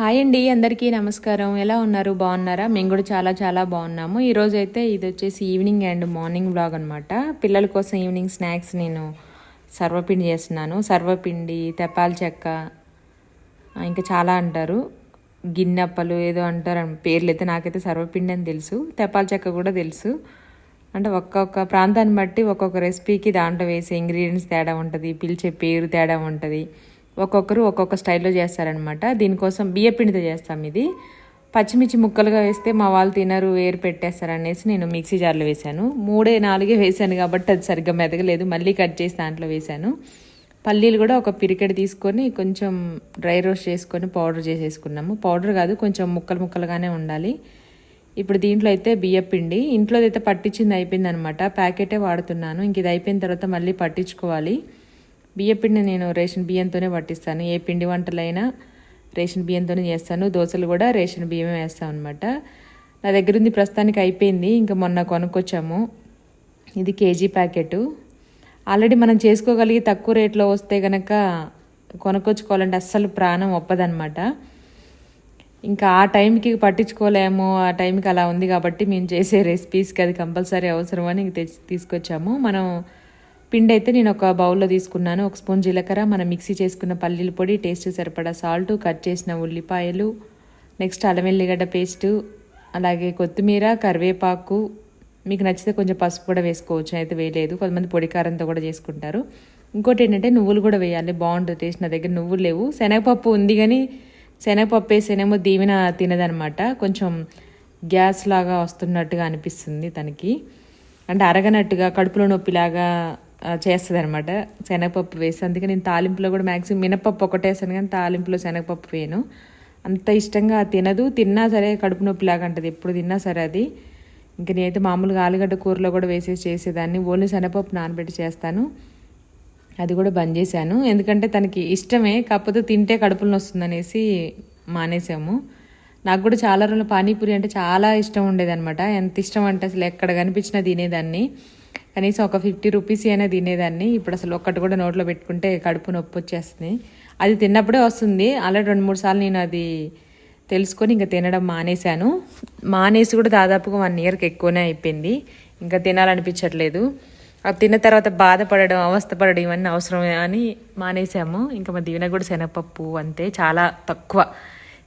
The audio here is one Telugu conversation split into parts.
హాయ్ అండి అందరికీ నమస్కారం. ఎలా ఉన్నారు? బాగున్నారా? మేము కూడా చాలా చాలా బాగున్నాము. ఈరోజు అయితే ఇది వచ్చేసి ఈవినింగ్ అండ్ మార్నింగ్ బ్లాగ్ అనమాట పిల్లల కోసం ఈవినింగ్ స్నాక్స్ నేను సర్వపిండి చేస్తున్నాను. సర్వపిండి తెపాల చెక్క ఇంకా చాలా అంటారు. గిన్నెప్పలు ఏదో అంటారు పేర్లు అయితే నాకైతే సర్వపిండి అని తెలుసు. తెపాల చెక్క కూడా తెలుసు. అంటే ఒక్కొక్క ప్రాంతాన్ని బట్టి ఒక్కొక్క రెసిపీకి దాంట్లో వేసే ఇంగ్రీడియంట్స్ తేడా ఉంటుంది. పిలిచే పేరు తేడా ఉంటుంది. ఒక్కొక్కరు ఒక్కొక్క స్టైల్లో చేస్తారనమాట దీనికోసం బియ్యపిండితో చేస్తాం ఇది. పచ్చిమిర్చి ముక్కలుగా వేస్తే మా వాళ్ళు తినరు వేరు పెట్టేస్తారు అనేసి నేను మిక్సీ జార్లో వేశాను. మూడే నాలుగే వేశాను కాబట్టి అది సరిగ్గా మెదగలేదు. మళ్ళీ కట్ చేసి దాంట్లో వేశాను. పల్లీలు కూడా ఒక పిరికెడు తీసుకొని కొంచెం డ్రై రోస్ట్ చేసుకొని పౌడర్ చేసేసుకున్నాము. పౌడర్ కాదు కొంచెం ముక్కలు ముక్కలుగానే ఉండాలి. ఇప్పుడు దీంట్లో అయితే బియ్య పిండి. ఇంట్లో అయితే పట్టించింది అయిపోయింది అనమాట ప్యాకెటే వాడుతున్నాను. ఇంక ఇది అయిపోయిన తర్వాత మళ్ళీ పట్టించుకోవాలి. బియ్య పిండి నేను రేషన్ బియ్యంతోనే పట్టిస్తాను. ఏ పిండి వంటలైనా రేషన్ బియ్యంతోనే చేస్తాను. దోశలు కూడా రేషన్ బియ్యమే వేస్తాను అనమాట నా దగ్గర ఉంది ప్రస్తుతానికి అయిపోయింది. ఇంకా మొన్న కొనుక్కొచ్చాము. ఇది కేజీ ప్యాకెట్. ఆల్రెడీ మనం చేసుకోగలిగి తక్కువ రేట్లో వస్తే కనుక కొనుక్కొచ్చుకోవాలంటే అస్సలు ప్రాణం ఒప్పదనమాట ఇంకా ఆ టైంకి పట్టించుకోలేము. ఆ టైంకి అలా ఉంది కాబట్టి మేము చేసే రెసిపీస్కి అది కంపల్సరీ అవసరం అని ఇంక తెచ్చి తీసుకొచ్చాము. మనం పిండి అయితే నేను ఒక బౌల్లో తీసుకున్నాను. ఒక స్పూన్ జీలకర్ర మనం మిక్సీ చేసుకున్న పల్లీల పొడి టేస్ట్ సరిపడా సాల్ట్ కట్ చేసిన ఉల్లిపాయలు నెక్స్ట్ అల్లం వెల్లిగడ్డ పేస్టు అలాగే కొత్తిమీర కరివేపాకు. మీకు నచ్చితే కొంచెం పసుపు కూడా వేసుకోవచ్చు అయితే వేయలేదు. కొంతమంది పొడి కారంతో కూడా చేసుకుంటారు. ఇంకోటి ఏంటంటే నువ్వులు కూడా వేయాలి బాగుంటుంది టేస్ట్. నా దగ్గర నువ్వులు లేవు. శనగపప్పు ఉంది కానీ శనగపప్పు వేసేనేమో దీవెన తినదనమాట. కొంచెం గ్యాస్ లాగా వస్తున్నట్టుగా అనిపిస్తుంది తనకి. అంటే అరగనట్టుగా కడుపులో నొప్పిలాగా చేస్తుంది అనమాట శనగపప్పు వేసి అందుకే నేను తాలింపులో కూడా మ్యాక్సిమం మినపప్పు ఒకటే వేసాను కానీ తాలింపులో శనగపప్పు వేయను. అంత ఇష్టంగా తినదు. తిన్నా సరే కడుపు నొప్పిలాగా అంటది ఎప్పుడు తిన్నా సరే అది. ఇంకా నేనైతే మామూలుగా ఆలుగడ్డ కూరలో కూడా వేసేసి చేసేదాన్ని. ఓన్లీ శనగపప్పు నానబెట్టి చేస్తాను. అది కూడా బంద్ చేశాను. ఎందుకంటే తనకి ఇష్టమే కాకపోతే తింటే కడుపులను వస్తుందనేసి మానేసాము. నాకు కూడా చాలా రోజులు పానీపూరి అంటే చాలా ఇష్టం ఉండేదన్నమాట. ఎంత ఇష్టం అంటే అసలు ఎక్కడ కనిపించినా తినేదాన్ని. కనీసం ఒక ఫిఫ్టీ రూపీస్ అయినా తినేదాన్ని. ఇప్పుడు అసలు ఒక్కటి కూడా నోట్లో పెట్టుకుంటే కడుపు నొప్పి వచ్చేస్తుంది. అది తిన్నప్పుడే వస్తుంది. అలా రెండు మూడు సార్లు నేను అది తెలుసుకొని ఇంకా తినడం మానేశాను. మానేసి కూడా దాదాపుగా వన్ ఇయర్కి ఎక్కువనే అయిపోయింది. ఇంకా తినాలనిపించట్లేదు. అది తిన్న తర్వాత బాధపడడం అవస్థపడడం ఇవన్నీ అవసరమే అని మానేసాము ఇంకా మా దీవెన కూడా శనగపప్పు అంతే. చాలా తక్కువ.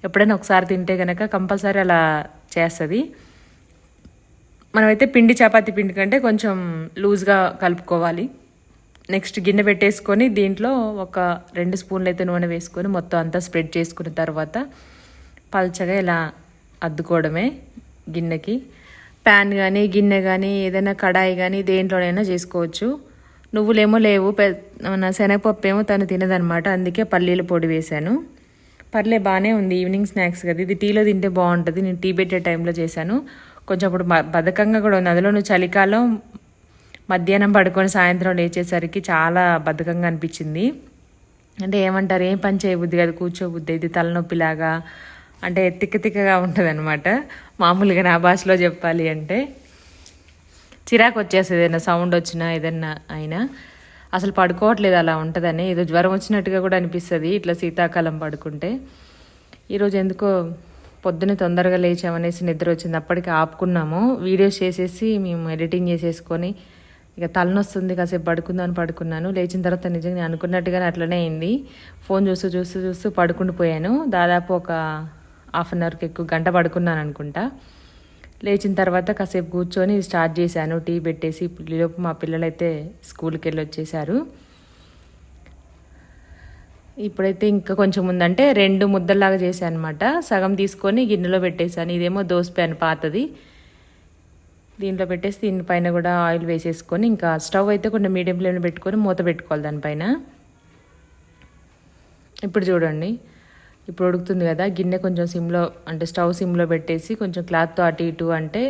ఎప్పుడైనా ఒకసారి తింటే కనుక కంపల్సరీ అలా చేస్తుంది. మనమైతే పిండి చపాతి పిండి కంటే కొంచెం లూజ్గా కలుపుకోవాలి. నెక్స్ట్ గిన్నె పెట్టేసుకొని దీంట్లో ఒక రెండు స్పూన్లు అయితే నూనె వేసుకొని మొత్తం అంతా స్ప్రెడ్ చేసుకున్న తర్వాత పల్చగా ఇలా అద్దుకోవడమే గిన్నెకి. ప్యాన్ కానీ గిన్నె కానీ ఏదైనా కడాయి కానీ దేంట్లోనైనా చేసుకోవచ్చు. నువ్వులేమో లేవు పె మన శనగపప్పు ఏమో తను తినదనమాట అందుకే పల్లీల పొడి వేశాను. పర్లే బాగానే ఉంది ఈవినింగ్ స్నాక్స్ కదా. ఇది టీలో తింటే బాగుంటుంది. నేను టీ పెట్టే టైంలో చేశాను. కొంచెం అప్పుడు మ- బద్ధకంగా కూడా ఉంది. అందులోనూ చలికాలం మధ్యాహ్నం పడుకొని సాయంత్రం లేచేసరికి చాలా బద్ధకంగా అనిపించింది. అంటే ఏమంటారు? ఏం పని చేయబుద్ది కాదు. కూర్చోబుద్ది ఇది తలనొప్పిలాగా అంటే తిక్క తిక్కగా ఉంటుంది అనమాట మామూలుగా నా భాషలో చెప్పాలి అంటే. చిరాకు వచ్చేస్తుంది. ఏదైనా సౌండ్ వచ్చినా ఏదన్నా అయినా. అసలు పడుకోవట్లేదు అలా ఉంటుందని. ఏదో జ్వరం వచ్చినట్టుగా కూడా అనిపిస్తుంది. ఇట్లా శీతాకాలం పడుకుంటే. ఈరోజు ఎందుకో పొద్దున్నే తొందరగా లేచామనేసి నిద్ర వచ్చింది. అప్పటికి ఆపుకున్నాము. వీడియోస్ చేసేసి మేము ఎడిటింగ్ చేసేసుకొని ఇక తలనొస్తుంది కాసేపు పడుకుందామని పడుకున్నాను. లేచిన తర్వాత నిజంగా నేను అనుకున్నట్టుగానే అట్లనే అయింది. ఫోన్ చూస్తూ చూస్తూ చూస్తూ పడుకుండిపోయాను దాదాపు ఒక హాఫ్ అన్ అవర్కి ఎక్కువ గంట పడుకున్నాను అనుకుంటా. లేచిన తర్వాత కాసేపు కూర్చొని స్టార్ట్ చేశాను. టీ పెట్టేసి లోపు మా పిల్లలైతే స్కూల్కి వెళ్ళి వచ్చేసారు ఇప్పుడైతే ఇంకా కొంచెం ఉందంటే రెండు ముద్దల్లాగా చేశాను అనమాట సగం తీసుకొని గిన్నెలో పెట్టేశాను. ఇదేమో దోశ ప్యాన్ పాతది. దీంట్లో పెట్టేసి దీనిపైన కూడా ఆయిల్ వేసేసుకొని ఇంకా స్టవ్ అయితే కొంచెం మీడియం ఫ్లేమ్లో పెట్టుకొని మూత పెట్టుకోవాలి దానిపైన ఇప్పుడు చూడండి. ఇప్పుడు ఉడుకుతుంది కదా. గిన్నె కొంచెం సిమ్లో అంటే స్టవ్ సిమ్లో పెట్టేసి కొంచెం క్లాత్తో అటు ఇటు అంటే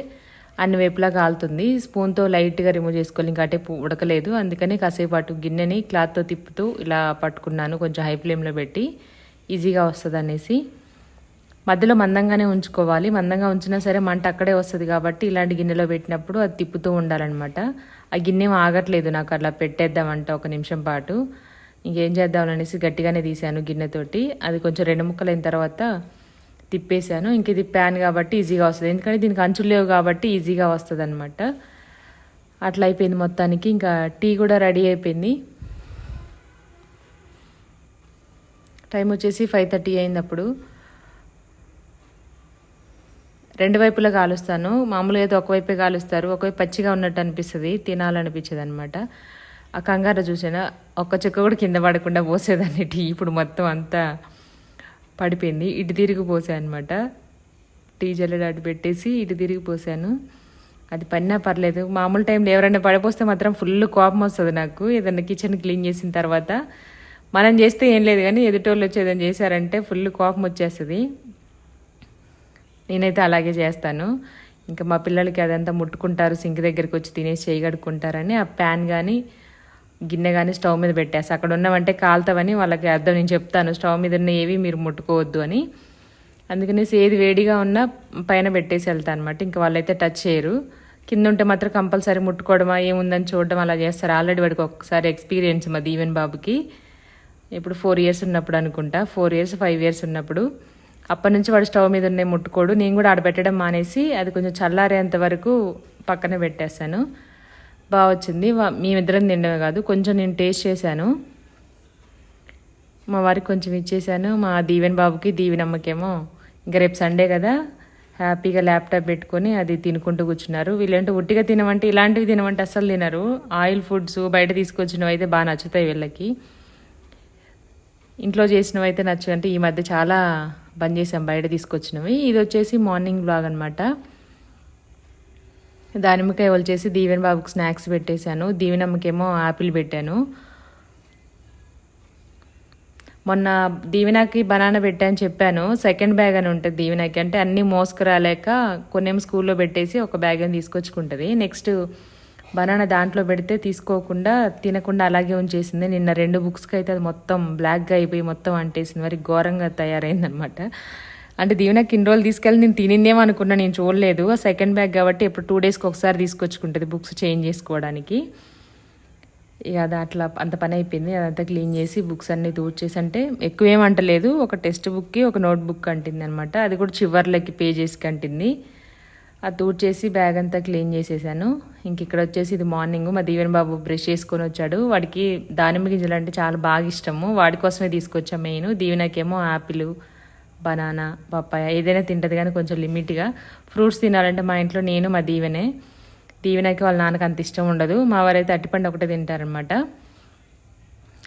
అన్ని వైపులా కాలుతుంది. స్పూన్తో లైట్గా రిమూవ్ చేసుకోవాలి. ఇంకా ఉడకలేదు. అందుకని కాసేపు అటు గిన్నెని క్లాత్తో తిప్పుతూ ఇలా పట్టుకున్నాను. కొంచెం హై ఫ్లేమ్లో పెట్టి ఈజీగా వస్తుంది అనేసి మధ్యలో మందంగానే ఉంచుకోవాలి. మందంగా ఉంచినా సరే మంట అక్కడే వస్తుంది కాబట్టి ఇలాంటి గిన్నెలో పెట్టినప్పుడు అది తిప్పుతూ ఉండాలన్నమాట. ఆ గిన్నె ఏం ఆగట్లేదు నాకు. అలా పెట్టేద్దామంట ఒక నిమిషం పాటు. ఇంకేం చేద్దాం అనేసి గట్టిగానే తీసాను గిన్నెతోటి అది కొంచెం రెండు ముక్కలైన తర్వాత తిప్పేశాను. ఇంక ఇది ప్యాన్ కాబట్టి ఈజీగా వస్తుంది. ఎందుకంటే దీనికి అంచులు లేవు కాబట్టి ఈజీగా వస్తుంది అనమాట అట్లా అయిపోయింది మొత్తానికి. ఇంకా టీ కూడా రెడీ అయిపోయింది. టైం వచ్చేసి ఫైవ్ థర్టీ అయింది అప్పుడు రెండు వైపులా కాలుస్తాను. మామూలుగా అయితే ఒకవైపే కాలుస్తారు. ఒకవైపు పచ్చిగా ఉన్నట్టు అనిపిస్తుంది. తినాలనిపించదు అనమాట ఆ కంగారు చూసాను ఒక్క చెక్క కూడా కింద పడకుండా పోసేదాన్ని టీ. ఇప్పుడు మొత్తం అంతా పడిపోయింది. ఇటు తిరిగి పోసాను అనమాట టీ జల్లెడ అటు పెట్టేసి ఇటు తిరిగి పోసాను. అది పన్నా పర్లేదు. మామూలు టైంలో ఎవరైనా పడిపోస్తే మాత్రం ఫుల్ కోపం వస్తుంది నాకు. ఏదైనా కిచెన్ క్లీన్ చేసిన తర్వాత. మనం చేస్తే ఏం లేదు కానీ ఎదుటోళ్ళు వచ్చి ఏదైనా చేశారంటే ఫుల్ కోపం వచ్చేస్తుంది. నేనైతే అలాగే చేస్తాను. ఇంకా మా పిల్లలకి అదంతా ముట్టుకుంటారు. సింక్ దగ్గరికి వచ్చి తినేసి చేయగడుకుంటారని ఆ ప్యాన్ కానీ గిన్నె కానీ స్టవ్ మీద పెట్టేసి అక్కడ ఉన్నవంటే కాలుతావని వాళ్ళకి అర్థం. నేను చెప్తాను స్టవ్ మీద ఉన్న ఏవి మీరు ముట్టుకోవద్దు అని. అందుకనేసి ఏది వేడిగా ఉన్నా పైన పెట్టేసి వెళ్తాను అనమాట ఇంకా వాళ్ళైతే టచ్ చేయరు. కింద ఉంటే మాత్రం కంపల్సరీ ముట్టుకోవడమా ఏముందని చూడడం అలా చేస్తారు. ఆల్రెడీ వాడికి ఒకసారి ఎక్స్పీరియన్స్ మా దీవెన్ బాబుకి. ఇప్పుడు ఫోర్ ఇయర్స్ ఉన్నప్పుడు అనుకుంటా. ఫోర్ ఇయర్స్ ఫైవ్ ఇయర్స్ ఉన్నప్పుడు. అప్పటి నుంచి వాడు స్టవ్ మీద ఉన్నాయి ముట్టుకోడు. నేను కూడా ఆడబెట్టడం మానేసి అది కొంచెం చల్లారేంత వరకు పక్కన పెట్టేస్తాను. బాగా వచ్చింది. మేమిద్దరం తినడమే కాదు కొంచెం నేను టేస్ట్ చేశాను. మా వారికి కొంచెం ఇచ్చేసాను మా దీవెన్ బాబుకి దీవెనమ్మకేమో ఇంకా రేపు సండే కదా. హ్యాపీగా ల్యాప్టాప్ పెట్టుకొని అది తినుకుంటూ కూర్చున్నారు. వీళ్ళంటే ఉట్టిగా తినమంటే ఇలాంటివి తినమంటే అస్సలు తినరు. ఆయిల్ ఫుడ్స్ బయట తీసుకొచ్చినవి అయితే బాగా నచ్చుతాయి వీళ్ళకి. ఇంట్లో చేసినవి అయితే నచ్చు అంటే ఈ మధ్య చాలా బంద్ చేసాం బయట తీసుకొచ్చినవి. ఇది వచ్చేసి మార్నింగ్ బ్లాగ్ అనమాట దానిమ్మకాయ వచ్చేసి దీవెన్ బాబుకి స్నాక్స్ పెట్టేశాను. దీవెనమ్మకేమో యాపిల్ పెట్టాను. మొన్న దీవెనకి బనానా పెట్టాను చెప్పాను. సెకండ్ బ్యాగ్ అని ఉంటుంది దీవెనకి. అంటే అన్నీ మోసుకురాలేక కొన్నేమో స్కూల్లో పెట్టేసి ఒక బ్యాగ్ అని తీసుకొచ్చుకుంటుంది. నెక్స్ట్ బనానా దాంట్లో పెడితే తీసుకోకుండా తినకుండా అలాగే ఉంచేసింది. నిన్న రెండు బుక్స్కి అయితే అది మొత్తం బ్లాక్గా అయిపోయి మొత్తం అంటేసింది. మరి ఘోరంగా తయారైందనమాట అంటే దీవెనకి ఇన్ని రోజులు తీసుకెళ్ళి నేను తినిందేమో అనుకున్నా నేను చూడలేదు. ఆ సెకండ్ బ్యాగ్ కాబట్టి ఇప్పుడు టూ డేస్కి ఒకసారి తీసుకొచ్చుకుంటుంది బుక్స్ చేంజ్ చేసుకోవడానికి. ఇక అది అట్లా అంత పని అయిపోయింది. అదంతా క్లీన్ చేసి బుక్స్ అన్నీ చేసి అంటే ఎక్కువ ఏం అంటలేదు. ఒక టెక్స్ట్ బుక్కి ఒక నోట్ బుక్ అంటింది అనమాట అది కూడా చివర్లకి పేజెస్కి అంటింది. అది చేసి బ్యాగ్ అంతా క్లీన్ చేసేసాను. ఇంక ఇక్కడ వచ్చేసి ఇది మార్నింగ్ మా దీవెన్ బాబు బ్రష్ చేసుకొని వచ్చాడు. వాడికి దానిమ్మ గింజలు అంటే చాలా బాగా ఇష్టము. వాడి కోసమే తీసుకొచ్చాం మెయిన్ దీవెనకేమో యాపిల్ బనానా పప్పాయ ఏదైనా తింటది కానీ కొంచెం లిమిట్గా. ఫ్రూట్స్ తినాలంటే మా ఇంట్లో నేను మా దీవెనే. దీవెనకి వాళ్ళ నాన్నకి అంత ఇష్టం ఉండదు. మా వారైతే అట్టిపండు ఒకటే తింటారనమాట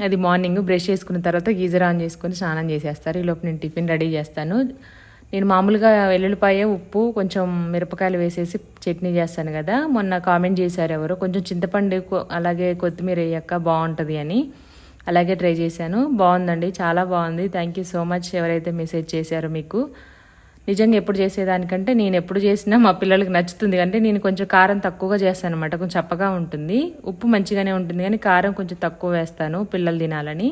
అది మార్నింగ్ బ్రష్ చేసుకున్న తర్వాత గీజర్ ఆన్ చేసుకొని స్నానం చేసేస్తారు. ఈలోపు నేను టిఫిన్ రెడీ చేస్తాను. నేను మామూలుగా వెల్లుల్లిపాయ ఉప్పు కొంచెం మిరపకాయలు వేసేసి చట్నీ చేస్తాను కదా. మొన్న కామెంట్ చేశారు ఎవరు కొంచెం చింతపండు అలాగే కొత్తిమీర వేయక్క బాగుంటుంది అని. అలాగే ట్రై చేశాను. బాగుందండి. చాలా బాగుంది. థ్యాంక్ యూ సో మచ్ ఎవరైతే మెసేజ్ చేశారో మీకు. నిజంగా ఎప్పుడు చేసేదానికంటే నేను ఎప్పుడు చేసినా మా పిల్లలకి నచ్చుతుంది. అంటే నేను కొంచెం కారం తక్కువగా చేస్తాను అనమాట కొంచెం చప్పగా ఉంటుంది. ఉప్పు మంచిగానే ఉంటుంది కానీ కారం కొంచెం తక్కువ వేస్తాను పిల్లలు తినాలని.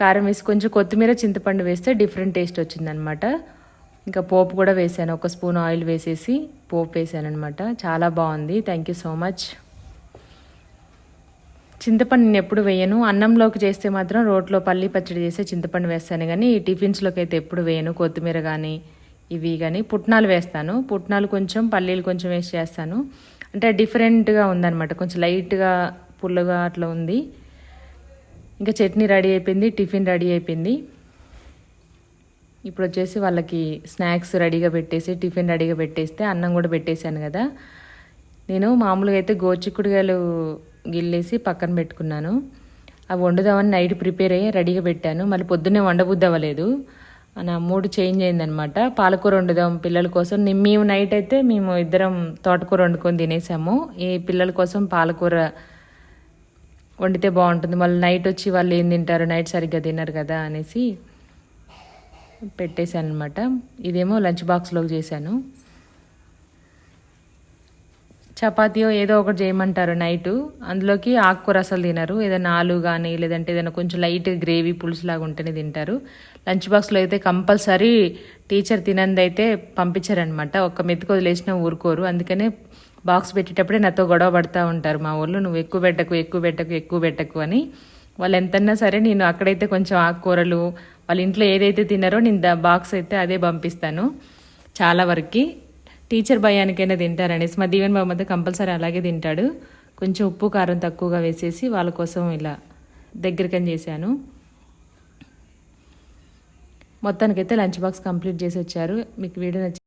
కారం వేసి కొంచెం కొత్తిమీర చింతపండు వేస్తే డిఫరెంట్ టేస్ట్ వచ్చిందనమాట ఇంకా పోపు కూడా వేసాను. ఒక స్పూన్ ఆయిల్ వేసేసి పోపు వేసాను అనమాట చాలా బాగుంది. థ్యాంక్ యూ సో మచ్ చింతపండు నేను ఎప్పుడు వేయను. అన్నంలోకి చేస్తే మాత్రం రోట్లో పల్లి పచ్చడి చేస్తే చింతపండు వేస్తాను. కానీ ఈ టిఫిన్స్లోకి అయితే ఎప్పుడు వేయను. కొత్తిమీర కానీ ఇవి కానీ పుట్నాలు వేస్తాను. పుట్నాలు కొంచెం పల్లీలు కొంచెం వేసి చేస్తాను. అంటే డిఫరెంట్గా ఉందన్నమాట. కొంచెం లైట్గా పుల్లగా అట్లా ఉంది. ఇంకా చట్నీ రెడీ అయిపోయింది టిఫిన్ రెడీ అయిపోయింది. ఇప్పుడు వచ్చేసి వాళ్ళకి స్నాక్స్ రెడీగా పెట్టేసి టిఫిన్ రెడీగా పెట్టేస్తే అన్నం కూడా పెట్టేశాను కదా. నేను మామూలుగా అయితే గోచిక్కుడుగాయలు గిల్లేసి పక్కన పెట్టుకున్నాను. అవి వండుదామని నైట్ ప్రిపేర్ అయ్యి రెడీగా పెట్టాను. మళ్ళీ పొద్దున్నే వండబుద్ది అవ్వలేదు నా మూడు చేంజ్ అయిందనమాట పాలకూర వండుదాం పిల్లల కోసం. మేము నైట్ అయితే మేము ఇద్దరం తోటకూర వండుకొని తినేసాము. ఈ పిల్లల కోసం పాలకూర వండితే బాగుంటుంది. మళ్ళీ నైట్ వచ్చి వాళ్ళు ఏం తింటారు? నైట్ సరిగ్గా తినరు కదా అనేసి పెట్టేశాను అనమాట ఇదేమో లంచ్ బాక్స్లోకి చేశాను. చపాతీయో ఏదో ఒకటి చేయమంటారు నైట్. అందులోకి ఆకుకూర అసలు తినరు. ఏదైనా ఆలు కానీ లేదంటే ఏదైనా కొంచెం లైట్ గ్రేవీ పులుసు లాగా ఉంటేనే తింటారు. లంచ్ బాక్స్లో అయితే కంపల్సరీ టీచర్ తినంది అయితే పంపించారనమాట ఒక్క మెతుకు వదిలేసినా ఊరుకోరు. అందుకనే బాక్స్ పెట్టేటప్పుడే నాతో గొడవ పడుతూ ఉంటారు. మా ఊళ్ళో నువ్వు ఎక్కువ పెట్టకు ఎక్కువ పెట్టకు ఎక్కువ పెట్టకు అని. వాళ్ళు ఎంతన్నా సరే నేను అక్కడైతే కొంచెం ఆకుకూరలు వాళ్ళ ఇంట్లో ఏదైతే తిన్నారో నేను దా బాక్స్ అయితే అదే పంపిస్తాను. చాలా వరకు. టీచర్ భయానికైనా తింటారనేసి మా దీవెన్ బాబు అయితే కంపల్సరీ అలాగే తింటాడు. కొంచెం ఉప్పు కారం తక్కువగా వేసేసి వాళ్ళ కోసం ఇలా దగ్గరికని చేశాను. మొత్తానికైతే లంచ్ బాక్స్ కంప్లీట్ చేసి వచ్చారు. మీకు వీడియో నచ్చి